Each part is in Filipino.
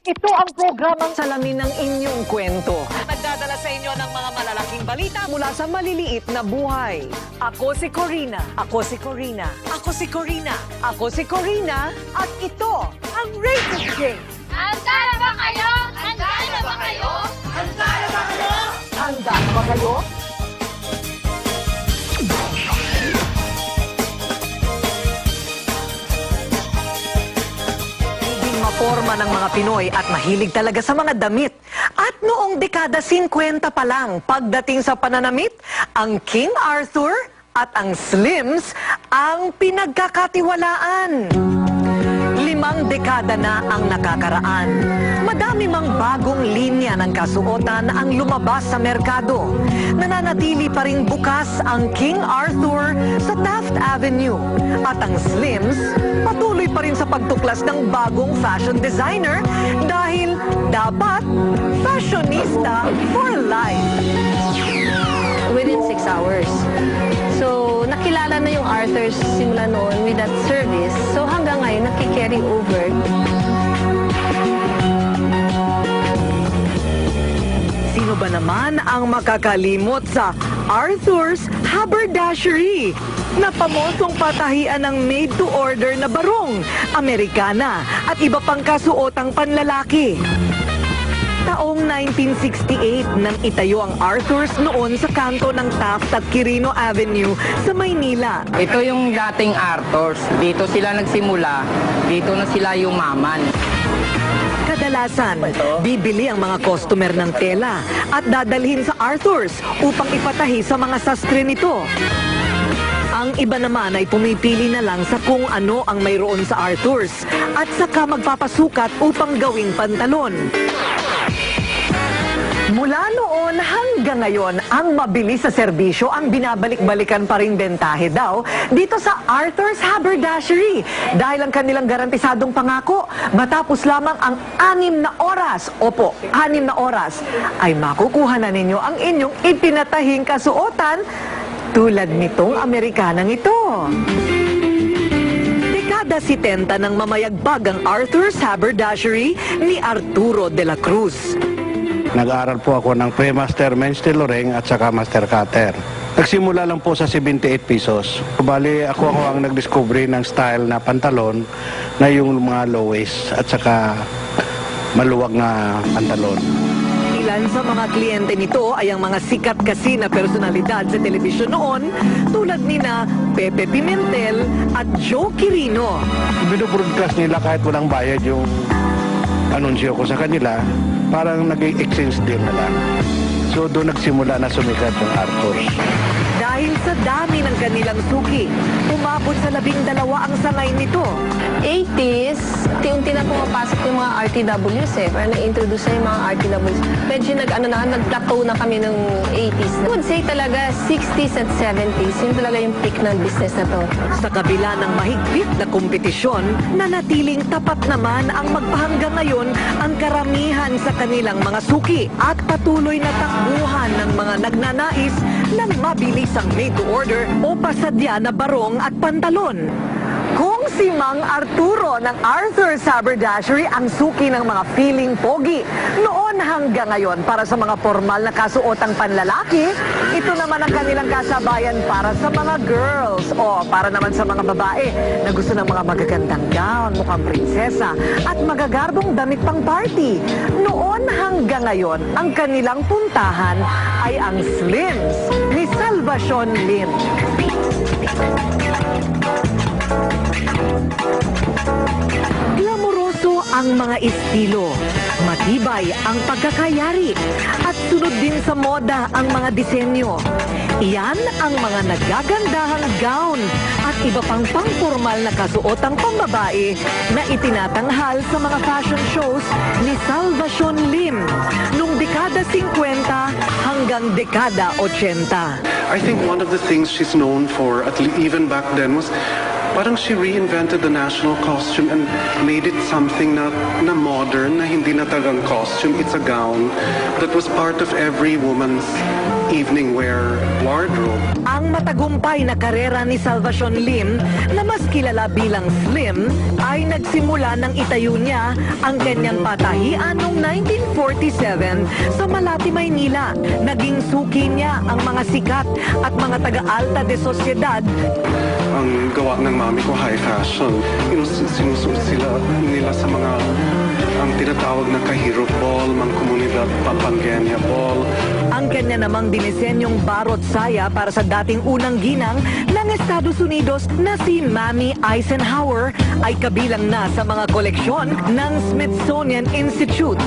Ito ang programang salamin ng inyong kwento. Nagdadala sa inyo ng mga malalaking balita. Mula sa maliliit na buhay. Ako si Corina. Ako si Corina. Ako si Corina. Ako si Corina. At ito ang Rated J. Handa na ba kayo? Handa na ba kayo? Handa na ba kayo? Higing maporma ng mga Pinoy at mahilig talaga sa mga damit. At noong dekada 50 pa lang, pagdating sa pananamit, ang King Arthur at ang Slims ang pinagkakatiwalaan. Limang dekada na ang nakakaraan. Madami mang bagong linya ng kasuotan ang lumabas sa merkado. Nananatili pa rin bukas ang King Arthur sa Taft Avenue. At ang Slims, patuloy pagtuklas ng bagong fashion designer dahil dapat fashionista for life. within six hours. So, nakilala na yung Arthur simula noon with that service. So, hanggang ngayon, nakikarry over. Sino ba naman ang makakalimot sa Arthur's Haberdashery? Na pamosong patahian ng made-to-order na barong, Amerikana at iba pang kasuotang panlalaki. Taong 1968 nang itayo ang Arthur's noon sa kanto ng Taft at Quirino Avenue sa Maynila. Ito yung dating Arthurs. Dito sila nagsimula. Dito na sila yumaman. Kadalasan, bibili ang mga customer ng tela at dadalhin sa Arthur's upang ipatahi sa mga sastre nito. Ang iba naman ay pumipili na lang sa kung ano ang mayroon sa Arthur's at saka magpapasukat upang gawing pantalon. Mula noon hanggang ngayon, ang mabilis sa serbisyo ang binabalik-balikan pa rin bentahe daw dito sa Arthur's Haberdashery dahil ang kanilang garantisadong pangako matapos lamang ang anim na oras, opo, anim na oras, ay makukuha na ninyo ang inyong ipinatahing kasuotan tulad nitong Amerikanang ito. Dekada 70 ng mamayagbag ang Arthur's Haberdashery ni Arturo de la Cruz. Nag-aaral po ako ng pre-master men's tailoring at saka master cutter. Nagsimula lang po sa 78 pesos. Bali, ako ako ang nag-discovery ng style na pantalon na yung mga low waist at saka maluwag na pantalon. Ilan sa mga kliyente nito ay ang mga sikat kasi na personalidad sa telebisyon noon tulad ni na Pepe Pimentel at Joe Quirino. Binobroadcast nila kahit walang bayad yung anunsyo ko sa kanila, parang nag-exchange deal na lang. So doon nagsimula na sumikat yung Arthur. Dahil sa dami ng kanilang suki, umabot sa labing dalawa ang sangay nito. 80s, unti-unti na pumapasok yung mga RTWs eh. Parang na-introduce na yung mga RTWs. Medyo nag, ano na, nag-plateau na kami ng 80s. I would say talaga 60s at 70s. Yun talaga yung peak ng business na to. Sa kabila ng mahigpit na kompetisyon, nanatiling tapat naman ang magpahanggang ngayon ang karamihan sa kanilang mga suki at patuloy na takbuhan ng mga nagnanais ng mabilis ang made-to-order o pasadya na barong at pantalon. Kung si Mang Arturo ng Arthur's Haberdashery ang suki ng mga feeling pogi, noon hanggang ngayon para sa mga formal na kasuotang panlalaki, ito naman ang kanilang kasabayan para sa mga girls o para naman sa mga babae na gusto ng mga magagandang gown, mukhang prinsesa at magagarbong damit pang party. Noon hanggang ngayon, ang kanilang puntahan ay ang Slims ni Salvacion Lim. Glamoroso ang mga estilo, matibay ang pagkakayari, at sunod din sa moda ang mga disenyo. Iyan ang mga nagagandahang gown at iba pang pangformal na kasuotang pambabae na itinatanghal sa mga fashion shows ni Salvacion Lim noong dekada 50 hanggang dekada 80. I think one of the things she's known for, even back then, was parang she reinvented the national costume and made it something na, na modern, na hindi na talagang costume. It's a gown that was part of every woman's evening wear wardrobe. Ang matagumpay na karera ni Salvacion Lim, na mas kilala bilang Slim, ay nagsimula nang itayo niya ang kanyang patahian noong 1947 sa Malati, Maynila. Naging suki niya ang mga sikat at mga taga-alta de sosyedad Ang gawa ng mami ko high fashion. Inus- Sinusuot sila nila sa mga ang tinatawag na kahirap ball, mga komunidad Pampangenia ball. Ang kanya namang dinisenyong barot saya para sa dating unang ginang ng Estados Unidos na si Mammy Eisenhower ay kabilang na sa mga koleksyon ng Smithsonian Institute.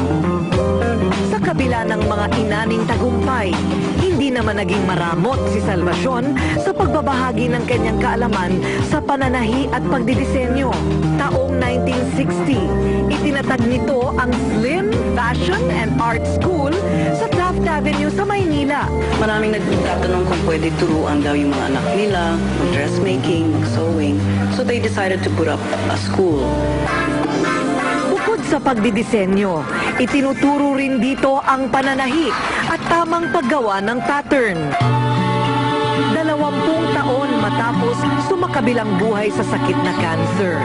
Sa kabila ng mga inaning tagumpay, hindi naman naging maramot si Salvacion sa pagbabahagi ng kanyang kaalaman sa pananahi at pagdidisenyo. Taong 1960, itinatag nito ang Slim Fashion and Art School sa Taft Avenue sa Maynila. Maraming nagtatanong kung pwede turuan daw yung mga anak nila, dressmaking, sewing. So they decided to put up a school. Sa pagdidisenyo, itinuturo rin dito ang pananahi at tamang paggawa ng pattern. Dalawampung taon matapos sumakabilang buhay sa sakit na cancer.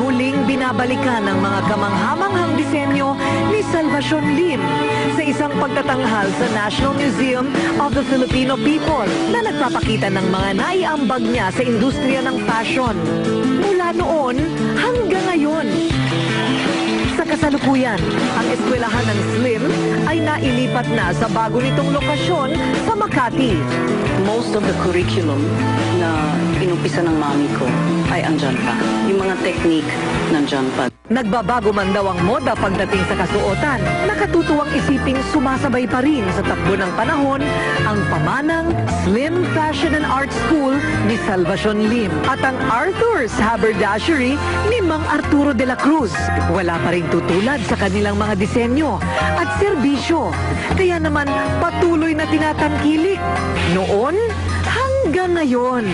Muling binabalikan ng mga kamanghamanghang disenyo ni Salvacion Lim sa isang pagtatanghal sa National Museum of the Filipino People na nagpapakita ng mga naiambag niya sa industriya ng fashion. Mula noon hanggang ngayon, sa kasalukuyan, ang eskwelahan ng Slim ay nailipat na sa bago nitong lokasyon sa Makati. Most of the curriculum na inumpisa ng mami ko ay andyan pa. Yung mga technique nandyan pa. Nagbabago man daw ang moda pagdating sa kasuotan. Nakatutuwang isiping sumasabay pa rin sa takbo ng panahon ang pamanang Slim Fashion and Art School ni Salvacion Lim at ang Arthur's Haberdashery ni Mang Arturo de la Cruz. Wala pa rin tutulad sa kanilang mga disenyo at serbisyo. Kaya naman patuloy na tinatangkilik. Noon hanggang ngayon.